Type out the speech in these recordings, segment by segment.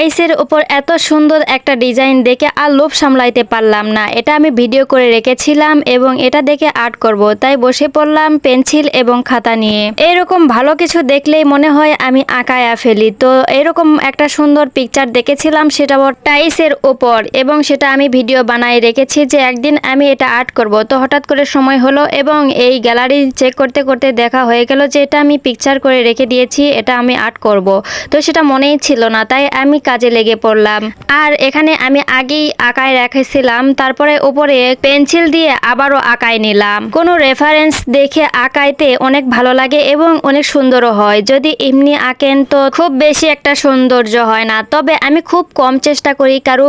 টাইসের উপর এত সুন্দর একটা ডিজাইন দেখে আর লোভ সামলাইতে পারলাম না। এটা আমি ভিডিও করে রেখেছিলাম এবং এটা দেখে আর্ট করব, তাই বসে পড়লাম পেন্সিল এবং খাতা নিয়ে। এরকম ভালো কিছু দেখলেই মনে হয় আমি আঁকায়া ফেলি। তো এরকম একটা সুন্দর পিকচার দেখেছিলাম, সেটা টাইসের ওপর এবং সেটা আমি ভিডিও বানাই রেখেছি যে একদিন আমি এটা আর্ট করব। তো হঠাৎ করে সময় হলো এবং এই গ্যালারি চেক করতে করতে দেখা হয়ে গেল যে এটা আমি পিকচার করে রেখে দিয়েছি, এটা আমি আর্ট করব। তো সেটা মনেই ছিল না, তাই আমি কাজে লেগে পড়লাম। আর এখানে আমি আগেই আঁকায় রেখেছিলাম, তারপরে ওপরে পেন্সিল দিয়ে আবারও আঁকায় নিলাম। কোনো রেফারেন্স দেখে আঁকাইতে অনেক ভালো লাগে এবং অনেক সুন্দরও হয়। যদি এমনি আঁকেন তো খুব বেশি একটা সৌন্দর্য হয় না। তবে আমি খুব কম চেষ্টা করি কারও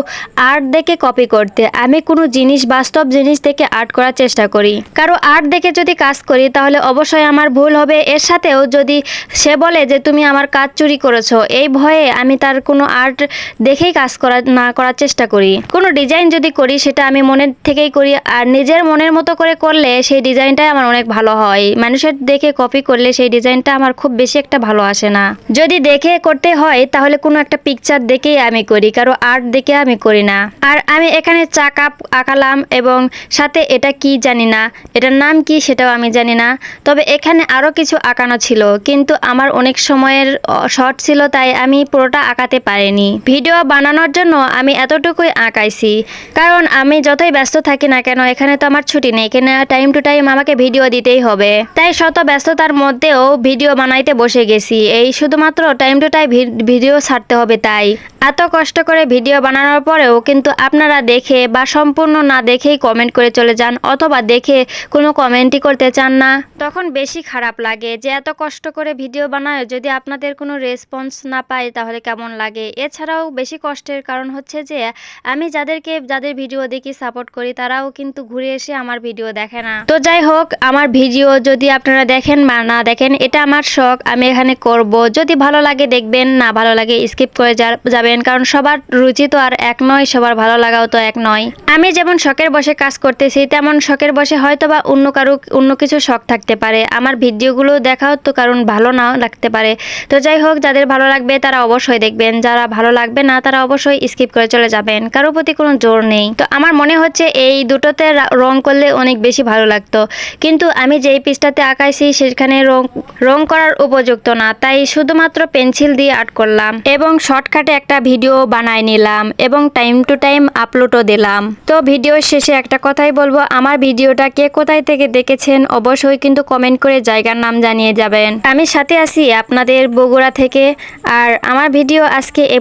আর্ট দেখে কপি করতে। আমি কোনো জিনিস, বাস্তব জিনিস থেকে আর্ট করার চেষ্টা করি। কারও আর্ট দেখে যদি কাজ করি, তাহলে অবশ্যই আমার ভুল হবে। এর সাথেও যদি সে বলে যে, তুমি আমার কাজ চুরি করেছ। এই ভয়ে আমি তার কোনো আর্ট দেখেই কাজ করা, না করার চেষ্টা করি। কোনো ডিজাইন যদি করি, সেটা আমি মনের থেকেই করি, আর নিজের মনের মতো করে করলে সেই ডিজাইনটাই আমার অনেক ভালো হয়। মানুষের দেখে কপি করলে সেই ডিজাইনটা আমার খুব বেশি একটা ভালো আসে না। যদি দেখে করতে হয়, তাহলে কোনো একটা পিকচার দেখেই আমি করি, কারও আর্ট দেখে আমি করি না। আর আমি এখানে চাকা আঁকালাম এবং সাথে এটা কি জানি না, এটার নাম কি সেটাও আমি জানি না। তবে এখানে আরও কিছু আঁকানো ছিল, কিন্তু আমার অনেক সময়ের শর্ট ছিল, তাই আমি পুরোটা আঁকাতে পারিনি। ভিডিও বানানোর জন্য আমি এতটুকুই আঁকাইছি। কারণ আমি যতই ব্যস্ত থাকি না কেন, এখানে তো আমার ছুটি নেই। এখানে টাইম টু টাইম আমাকে ভিডিও দিতেই হবে। তাই শত ব্যস্ততার মধ্যেও ভিডিও বানাইতে বসে গেছি। এই শুধুমাত্র টাইম টু টাইম ভিডিও ছাড়তে হবে তাই। এত কষ্ট করে ভিডিও বানানোর পরেও কিন্তু আপনারা দেখে বা সম্পূর্ণ না দেখেই কমেন্ট করে চলে যান অথবা দেখে কোনো কমেন্টই করতে চান না। তখন বেশি খারাপ লাগে যে এত কষ্ট করে ভিডিও বানায় যদি আপনাদের কোনো রেসপন্স না পায় তাহলে কেমন লাগে? এছাড়াও বেশি কষ্টের কারণ হচ্ছে যে, আমি যাদেরকে, যাদের ভিডিও দেখি সাপোর্ট করি, তারাও কিন্তু ঘুরে এসে আমার ভিডিও দেখে না। তো যাই হোক, আমার ভিডিও যদি আপনারা দেখেন বা না দেখেন, এটা আমার শখ, আমি এখানে করব। যদি ভালো লাগে দেখবেন, না ভালো লাগে স্কিপ করে যাবেন, কারণ সবার রুচি তো আর এক নয়, সবার ভালো লাগাও তো এক নয়। আমি যেমন শখের বসে কাজ করতেছি, তেমন শখের বসে হয়তো বা অন্য কারও অন্য কিছু শখ থাকতে পারে। আমার ভিডিওগুলো দেখাও তো কারণ ভালো না লাগতে পারে। তো যাই হোক, যাদের ভালো লাগবে তারা অবশ্যই দেখবেন। যারা ভালো লাগবে না, তারা অবশ্যই স্কিপ করে চলে যাবেন। কারও প্রতি কোনো জোর নেই। তো আমার মনে হচ্ছে এই দুটোতে রা- করলে অনেক বেশি ভালো লাগতো। কিন্তু আমি যেই পিসটাতে আঁকাইছি, সেখানে রং রং করার উপযুক্ত না। তাই শুধুমাত্র পেন্সিল দিয়ে আর্ট করলাম এবং শর্টকাটে একটা ভিডিও বানাই নিলাম এবং টাইম টু টাইম আপলোডও দিলাম। তো ভিডিও শেষে একটা কথাই বলব, আমার ভিডিওটা কে কোথায় থেকে দেখেছেন অবশ্যই কিন্তু কমেন্ট করে জায়গার নাম জানিয়ে যাবেন। আমি সাথে আছি আপনাদের বগুড়া থেকে। আর আমার ভিডিও আজকে এ